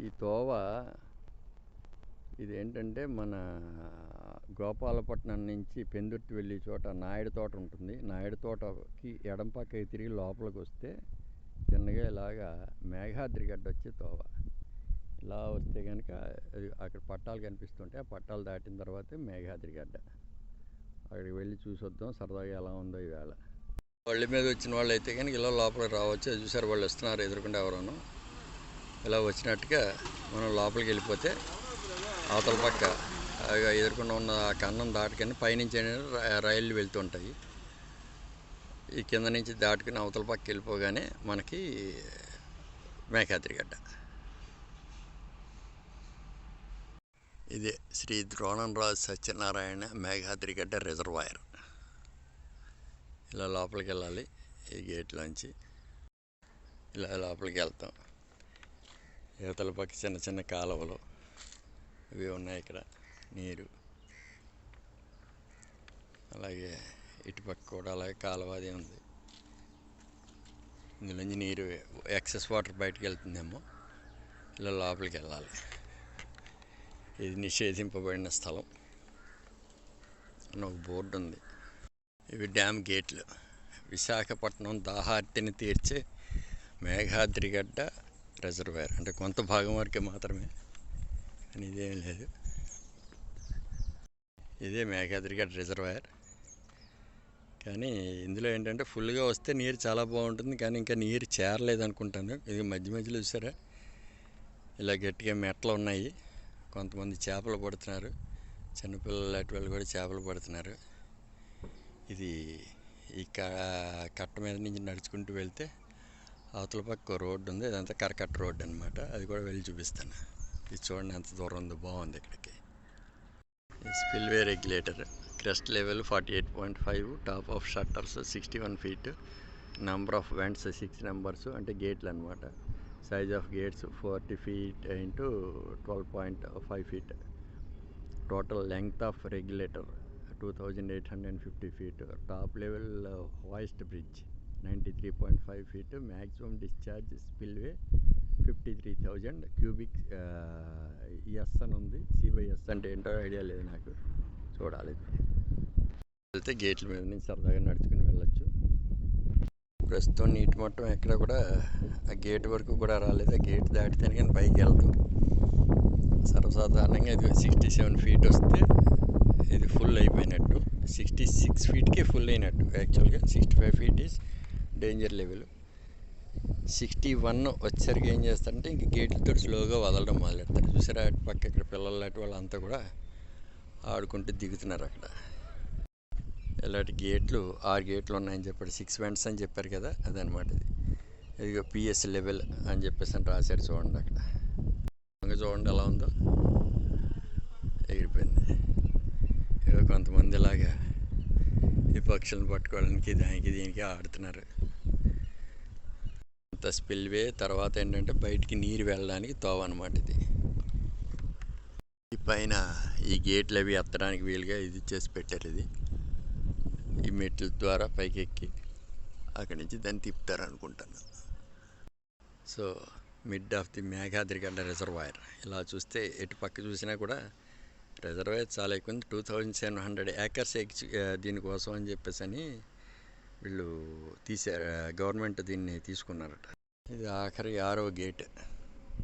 ఈ తోవ ఇది ఏంటంటే మన గోపాలపట్నం నుంచి పెందుర్తి వెళ్ళే చోట నాయుడు తోట ఉంటుంది. నాయుడు తోటకి ఎడం పక్కకి తిరిగి లోపలికి వస్తే చిన్నగా ఇలాగా మేఘాద్రి గడ్డ వచ్చే తోవ. ఇలా వస్తే కనుక అక్కడ పట్టాలు కనిపిస్తుంటాయి ఆ పట్టాలు దాటిన తర్వాతే మేఘాద్రి గడ్డ. అక్కడికి వెళ్ళి చూసొద్దాం సరదాగా ఎలా ఉందో ఈవేళ. వాళ్ళ మీద వచ్చిన వాళ్ళు అయితే కనుక ఇలా లోపలికి రావచ్చు. చూసారు వాళ్ళు వస్తున్నారు ఎదురుకుండా ఎవరోను. ఇలా వచ్చినట్టుగా మనం లోపలికి వెళ్ళిపోతే అవతల పక్క ఆ ఉన్న ఆ కన్నం దాటుకొని పైనుంచి రైళ్ళు వెళ్తుంటాయి ఈ కింద నుంచి దాటుకుని అవతల పక్క వెళ్ళిపోగానే మనకి మేకాద్రిగడ్డ ఇది శ్రీ ద్రోణంరాజు సత్యనారాయణ మేఘాద్రిగడ్డ రిజర్వాయర్. ఇలా లోపలికి వెళ్ళాలి ఈ గేట్లోంచి. ఇలా లోపలికి వెళ్తాం. యువతల పక్క చిన్న చిన్న కాలువలు ఇవి ఉన్నాయి ఇక్కడ నీరు. అలాగే ఇటుపక్క కూడా అలాగే కాలువ అది ఉంది. ఇందులోంచి నీరు ఎక్సెస్ వాటర్ బయటకు వెళ్తుందేమో ఇలా లోపలికి వెళ్ళాలి. ఇది నిషేధింపబడిన స్థలం. అని ఒక బోర్డు ఉంది. ఇవి డ్యామ్ గేట్లు. విశాఖపట్నం దాహార్తిని తీర్చే మేఘాద్రిగడ్డ రిజర్వాయర్. అంటే కొంత భాగం వరకే మాత్రమే. అని ఇదేం లేదు. ఇదే మేఘాద్రిగడ్డ రిజర్వాయర్. కానీ ఇందులో ఏంటంటే ఫుల్గా వస్తే నీరు చాలా బాగుంటుంది. కానీ ఇంకా నీరు చేరలేదు అనుకుంటాను. ఇది మధ్య మధ్యలో చూసారా? ఇలా గట్టిగా మెట్లు ఉన్నాయి. కొంతమంది చేపలు పడుతున్నారు. చిన్నపిల్లలు లాంటి వాళ్ళు కూడా చేపలు పడుతున్నారు. ఇది ఈ క- కట్ట మీద నుంచి నడుచుకుంటూ వెళ్తే అవతల పక్క రోడ్డు ఉంది ఇదంతా కరకట్ట రోడ్డు అనమాట అది కూడా వెళ్ళి చూపిస్తాను. ఇది చూడండి ఎంత దూరం ఉందో బాగుంది ఇక్కడికి. Spillway regulator crest level forty eight point five top of shutters sixty one feet number of vents six numbers అంటే గేట్లు అనమాట size of gates forty feet into twelve point five feet. Total length of regulator two thousand eight hundred and fifty feet. Top level waist bridge. Ninety three point five feet maximum discharge spillway fifty three thousand cubic S అని ఉంది. సిబైఎస్ అంటే ఏంటో idea లేదు నాకు. చూడాలి. వెళ్తే గేట్ల మీద నుంచి సరదాగా నడుచుకుని వెళ్ళొచ్చు. ప్రస్తుతం నీటి మొత్తం ఎక్కడ కూడా ఆ గేట్ వరకు కూడా రాలేదు. ఆ గేట్ దాటితేనే కానీ పైకి వెళ్తాం. సర్వసాధారణంగా ఇది సిక్స్టీ సెవెన్ ఫీట్ వస్తే ఇది ఫుల్ అయిపోయినట్టు. సిక్స్టీ సిక్స్ ఫీట్కే ఫుల్ అయినట్టు. యాక్చువల్గా sixty five feet is danger level sixty one వచ్చేసరికి ఏం చేస్తారంటే ఇంక గేట్లతో స్లోగా వదలడం మొదలెడతారు. చూసారా అటు పక్క ఇక్కడ పిల్లలు లాంటి వాళ్ళంతా కూడా ఆడుకుంటూ దిగుతున్నారు అక్కడ. ఇలాంటి గేట్లు ఆరు గేట్లు ఉన్నాయని చెప్పారు సిక్స్ వెంట్స్ అని చెప్పారు కదా అదనమాట ఇది. ఇదిగో పిఎస్ లెవెల్ అని చెప్పేసి అని రాశారు చూడండి అక్కడ. ఇంకా చూడండి ఎలా ఉందో. ఎగిరిపోయింది. ఏదో కొంతమంది ఇలాగా ఈ పక్షులను పట్టుకోవడానికి దానికి దీనికి ఆడుతున్నారు. అంత స్పిల్వే తర్వాత ఏంటంటే బయటికి నీరు వెళ్ళడానికి తోవ అనమాట ఇది. ఈ పైన ఈ గేట్లు అవి ఎత్తడానికి వీలుగా ఇది చేసి పెట్టారు ఇది. ఈ మెట్ల ద్వారా పైకి ఎక్కి అక్కడి నుంచి దాన్ని తిప్పుతారు అనుకుంటాను. So mid of the Meghadrigadda reservoir. ఇలా చూస్తే ఎటు పక్క చూసినా కూడా రిజర్వాయర్ చాలా ఎక్కువ ఉంది. Two thousand seven hundred acres దీనికోసం అని చెప్పేసి అని వీళ్ళు తీసారు గవర్నమెంట్ దీన్ని తీసుకున్నారట. ఇది ఆఖరి ఆరో గేట్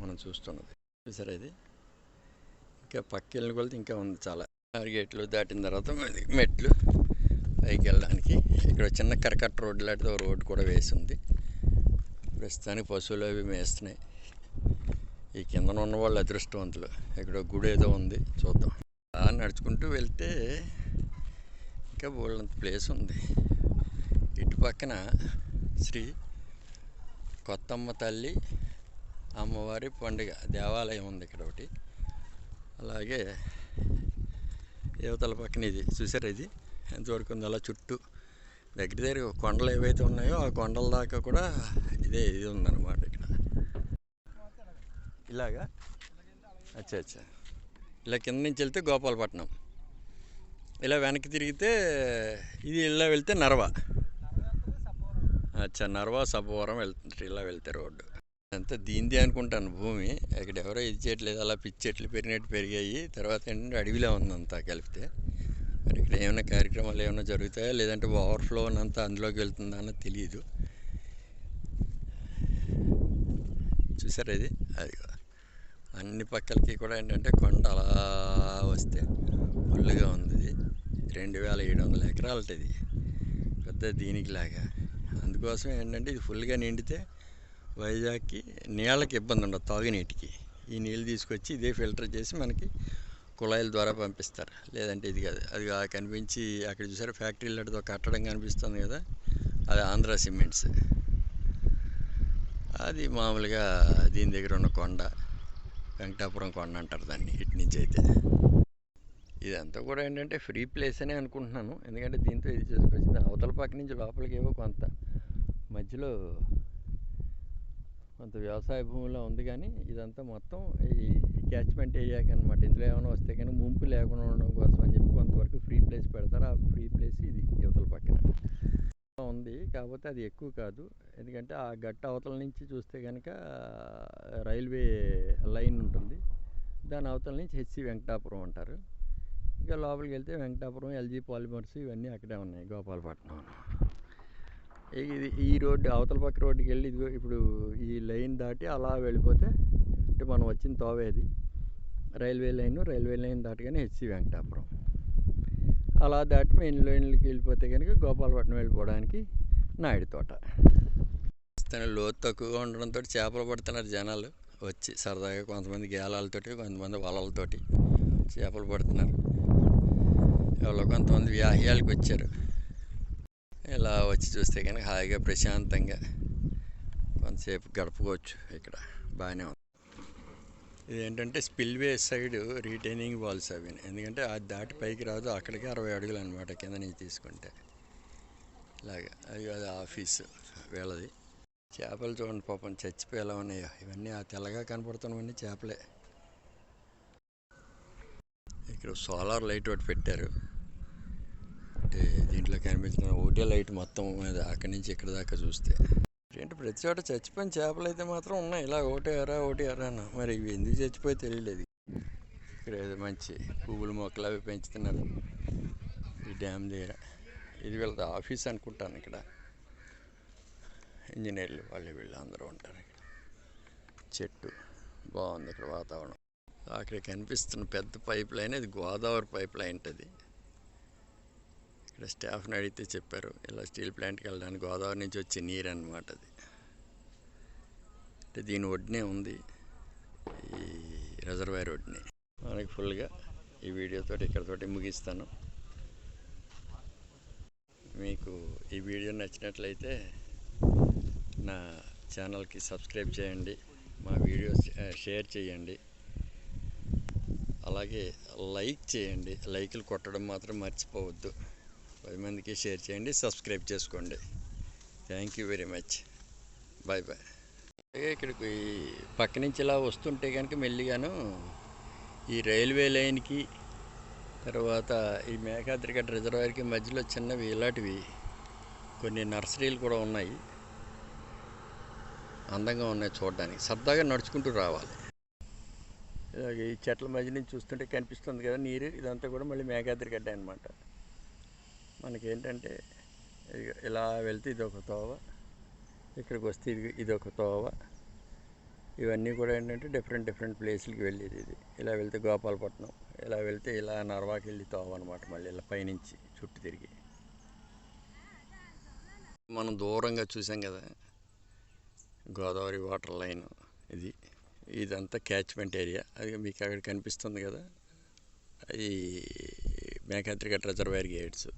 మనం చూస్తున్నది. చూసారా ఇది. ఇంకా పక్కెళ్ళిన కొలత ఇంకా ఉంది చాలా. ఆరు గేట్లు దాటిన తర్వాత మెట్లు పైకి వెళ్ళడానికి. ఇక్కడ చిన్న కరకట్ట రోడ్డు లాంటిది ఒక రోడ్డు కూడా వేసి ఉంది. ప్రస్తుతానికి పశువులు అవి మేస్తున్నాయి. ఈ కిందన ఉన్న వాళ్ళు అదృష్టవంతులు. ఇక్కడ గుడి ఏదో ఉంది చూద్దాం. నడుచుకుంటూ వెళ్తే ఇంకా బోళ్ళంత ప్లేస్ ఉంది. ఇటు పక్కన శ్రీ కొత్తమ్మ తల్లి అమ్మవారి పండుగ దేవాలయం ఉంది ఇక్కడ ఒకటి. అలాగే యువతల పక్కన ఇది చూసారా ఇది? ఎంతవరకు ఉంది అలా చుట్టూ దగ్గర దగ్గర కొండలు ఏవైతే ఉన్నాయో ఆ కొండల దాకా కూడా ఇదే ఇది ఉందన్నమాట ఇక్కడ. ఇలాగా? అచ్చా అచ్చా. ఇలా కింద నుంచి వెళ్తే గోపాలపట్నం. ఇలా వెనక్కి తిరిగితే ఇది ఇలా వెళ్తే నర్వ. అచ్చా నర్వా సబ్బవరం వెళ్తుంటారు ఇలా వెళ్తే రోడ్డు. అంతా దీనిదే అనుకుంటాను భూమి. ఇక్కడ ఎవరో ఇది చేయట్లేదు అలా పిచ్చి చెట్లు పెరిగినట్టు పెరిగాయి. తర్వాత ఏంటంటే అడవిలో ఉందంతా కలిపితే. మరి ఇక్కడ ఏమైనా కార్యక్రమాలు ఏమైనా జరుగుతాయా? లేదంటే ఓవర్ఫ్లో అంతా అందులోకి వెళ్తుందా అన్నది తెలియదు. చూసారు ఇది? అది అన్ని పక్కలకి కూడా ఏంటంటే కొండ అలా వస్తే ఫుల్గా ఉంది ఇది. రెండు వేల ఏడు వందల ఎకరాలది ఇది. పెద్ద దీనికి లాగా. అందుకోసం ఏంటంటే ఇది ఫుల్గా నిండితే వైజాగ్కి నీళ్ళకి ఇబ్బంది ఉండదు తాగునీటికి ఈ నీళ్ళు తీసుకొచ్చి ఇదే ఫిల్టర్ చేసి మనకి కుళాయిల ద్వారా పంపిస్తారు. లేదంటే ఇది కాదు. అది కనిపించి అక్కడ చూసారు ఫ్యాక్టరీలు అడితో కట్టడం కనిపిస్తుంది కదా అది ఆంధ్ర సిమెంట్స్. అది మామూలుగా దీని దగ్గర ఉన్న కొండ వెంకటాపురం కొండ అంటారు దాన్ని ఇటు నుంచి అయితే. ఇదంతా కూడా ఏంటంటే ఫ్రీ ప్లేస్ అనే అనుకుంటున్నాను. ఎందుకంటే దీంతో ఇది చేసుకొచ్చింది అవతల పక్క నుంచి లోపలికి ఏవో కొంత మధ్యలో కొంత వ్యవసాయ భూమిలో ఉంది కానీ ఇదంతా మొత్తం ఈ క్యాచ్మెంట్ ఏరియాకి అనమాట ఇందులో ఏమైనా వస్తే కానీ ముంపు లేకుండా ఉండడం కోసం అని చెప్పి కొంతవరకు ఫ్రీ ప్లేస్ పెడతారు. ఆ ఫ్రీ ప్లేస్ ఇది యువతల పక్కన. ఉంది. కాకపోతే అది ఎక్కువ కాదు. ఎందుకంటే ఆ గట్ట అవతల నుంచి చూస్తే కనుక రైల్వే లైన్ ఉంటుంది. దాని అవతల నుంచి హెచ్సి వెంకటాపురం అంటారు. ఇంకా లోపలికి వెళ్తే వెంకటాపురం ఎల్జీ పాలిమర్స్ ఇవన్నీ అక్కడే ఉన్నాయి. గోపాలపట్నం ఇది ఈ రోడ్డు అవతల పక్క రోడ్డుకి వెళ్ళి ఇదిగో ఇప్పుడు ఈ లైన్ దాటి అలా వెళ్ళిపోతే అంటే మనం వచ్చిన తోవేది రైల్వే లైన్ రైల్వే లైన్ దాటగానే హెచ్సి వెంకటాపురం. అలా దాటి మెయిన్ లైన్లకి వెళ్ళిపోతే కనుక గోపాలపట్నం వెళ్ళిపోవడానికి నాయుడు తోట. లోతు తక్కువగా ఉండడంతో చేపలు పడుతున్నారు జనాలు. వచ్చి సరదాగా కొంతమంది గేలాలతోటి కొంతమంది వలలతోటి చేపలు పడుతున్నారు. ఎవరో కొంతమంది వ్యాహ్యాలకు వచ్చారు. ఇలా వచ్చి చూస్తే కనుక హాయిగా ప్రశాంతంగా కొంతసేపు గడపవచ్చు ఇక్కడ. బాగానే ఉంది. ఇదేంటంటే స్పిల్వే సైడ్ రీటైనింగ్ వాల్స్ అవి. ఎందుకంటే అది దాటి పైకి రాదు అక్కడికి అరవై అడుగులు అనమాట కింద నుంచి తీసుకుంటే. ఇలాగా. అది అది ఆఫీసు వీళ్ళది చేపలు చూడండి పాపం చచ్చిపోయి ఎలా ఉన్నాయో. ఇవన్నీ ఆ తెల్లగా కనపడుతున్నవన్నీ చేపలే. ఇక్కడ సోలార్ లైట్ ఒకటి పెట్టారు. అంటే దీంట్లో కనిపించిన ఒకటే లైట్ మొత్తం మీద అక్కడి నుంచి ఇక్కడ దాకా చూస్తే. ఏంటి ప్రతి చోట చచ్చిపోయిన చేపలు అయితే మాత్రం ఉన్నాయి. ఇలా ఒకటి ఎరా ఒకటి ఎరా అన్న. మరి ఇవి ఎందుకు చచ్చిపోయి తెలియలేదు. ఇక్కడ ఏదో మంచి పువ్వులు మొక్కలు అవి పెంచుతున్నారు. ఈ డ్యామ్ దగ్గర. ఇది వీళ్ళ ఆఫీస్ అనుకుంటాను ఇక్కడ. ఇంజనీర్లు వాళ్ళు వీళ్ళు అందరూ ఉంటారు ఇక్కడ. చెట్టు. బాగుంది ఇక్కడ వాతావరణం. అక్కడ కనిపిస్తున్న పెద్ద పైప్ లైన్ ఇది గోదావరి పైప్ లైన్ అది ఇక్కడ స్టాఫ్ని అడిగితే చెప్పారు ఇలా స్టీల్ ప్లాంట్కి వెళ్ళడానికి గోదావరి నుంచి వచ్చే నీరు అన్నమాట అది. అంటే దీని ఒడ్డునే ఉంది ఈ రిజర్వాయర్ ఒడ్నే. మనకి ఫుల్గా ఈ వీడియోతో ఇక్కడతోటి ముగిస్తాను. మీకు ఈ వీడియో నచ్చినట్లయితే నా ఛానల్కి సబ్స్క్రైబ్ చేయండి మా వీడియోస్ షేర్ చేయండి. అలాగే లైక్ చేయండి లైక్లు కొట్టడం మాత్రం మర్చిపోవద్దు. పది మందికి షేర్ చేయండి సబ్స్క్రైబ్ చేసుకోండి. Thank you very much bye bye ఇక్కడికి పక్క నుంచి ఇలా వస్తుంటే కనుక మెల్లిగాను ఈ రైల్వే లైన్కి తర్వాత ఈ మేఘాద్రిఘట్ రిజర్వాయర్కి మధ్యలో చిన్నవి ఇలాంటివి కొన్ని నర్సరీలు కూడా ఉన్నాయి. అందంగా ఉన్నాయి చూడడానికి. సరదాగా నడుచుకుంటూ రావాలి. ఈ చెట్ల మధ్య నుంచి చూస్తుంటే కనిపిస్తుంది కదా నీరు ఇదంతా కూడా మళ్ళీ మేఘాద్రి గడ్డ అనమాట మనకేంటంటే ఇలా వెళ్తే ఇది ఒక తోవ ఇక్కడికి వస్తే ఇది ఇది ఒక తోవ. ఇవన్నీ కూడా ఏంటంటే డిఫరెంట్ డిఫరెంట్ ప్లేసులకి వెళ్ళేది ఇది. ఇలా వెళ్తే గోపాలపట్నం ఇలా వెళ్తే ఇలా నర్వాకి వెళ్ళి తోవ అనమాట మళ్ళీ ఇలా పైనుంచి చుట్టూ తిరిగి. మనం దూరంగా చూసాం కదా గోదావరి వాటర్ లైన్ ఇది. ఇదంతా క్యాచ్మెంట్ ఏరియా. అది మీకు అక్కడ కనిపిస్తుంది కదా అది మేఘాద్రిగట్ రిజర్వాయర్ గేట్స్.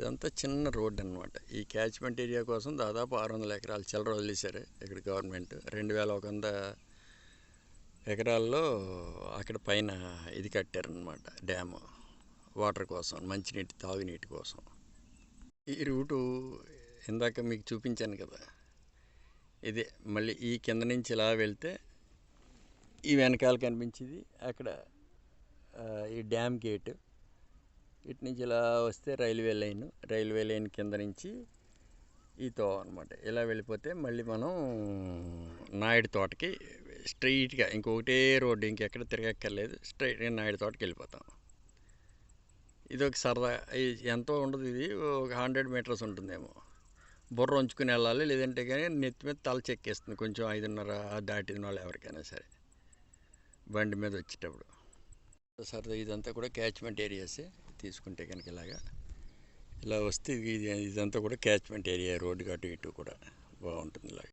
ఇదంతా చిన్న రోడ్ అనమాట ఈ క్యాచ్మెంట్ ఏరియా కోసం దాదాపు ఆరు వందల ఎకరాలు చిల్లర వదిలేశారు ఇక్కడ గవర్నమెంట్. రెండు వేల ఒక వంద ఎకరాల్లో అక్కడ పైన ఇది కట్టారనమాట డ్యాము. వాటర్ కోసం మంచినీటి తాగునీటి కోసం. ఈ రూటు ఇందాక మీకు చూపించాను కదా. ఇదే మళ్ళీ ఈ కింద నుంచి ఇలా వెళ్తే ఈ వెనకాల కనిపించేది అక్కడ ఈ డ్యామ్ గేట్. ఇటు నుంచి ఇలా వస్తే రైల్వే లైన్ రైల్వే లైన్ కింద నుంచి ఈ తోవ అనమాట ఇలా వెళ్ళిపోతే మళ్ళీ మనం నాయుడు తోటకి స్ట్రైట్గా ఇంకొకటే రోడ్డు ఇంకెక్కడ తిరగక్కర్లేదు స్ట్రైట్గా నాయుడు తోటకి వెళ్ళిపోతాం. ఇది ఒక సరదా ఎంతో ఉండదు ఇది ఒక హండ్రెడ్ మీటర్స్ ఉంటుందేమో. బుర్ర ఉంచుకుని వెళ్ళాలి లేదంటే కానీ నెత్తి మీద తల చెక్కేస్తుంది కొంచెం ఐదున్నర దాటిన వాళ్ళు ఎవరికైనా సరే. బండి మీద వచ్చేటప్పుడు. సరదా ఇదంతా కూడా క్యాచ్మెంట్ ఏరియాసే తీసుకుంటే కనుక ఇలాగా. ఇలా వస్తే ఇది ఇదంతా కూడా క్యాచ్మెంట్ ఏరియా రోడ్డు అటు ఇటు కూడా బాగుంటుంది ఇలాగ.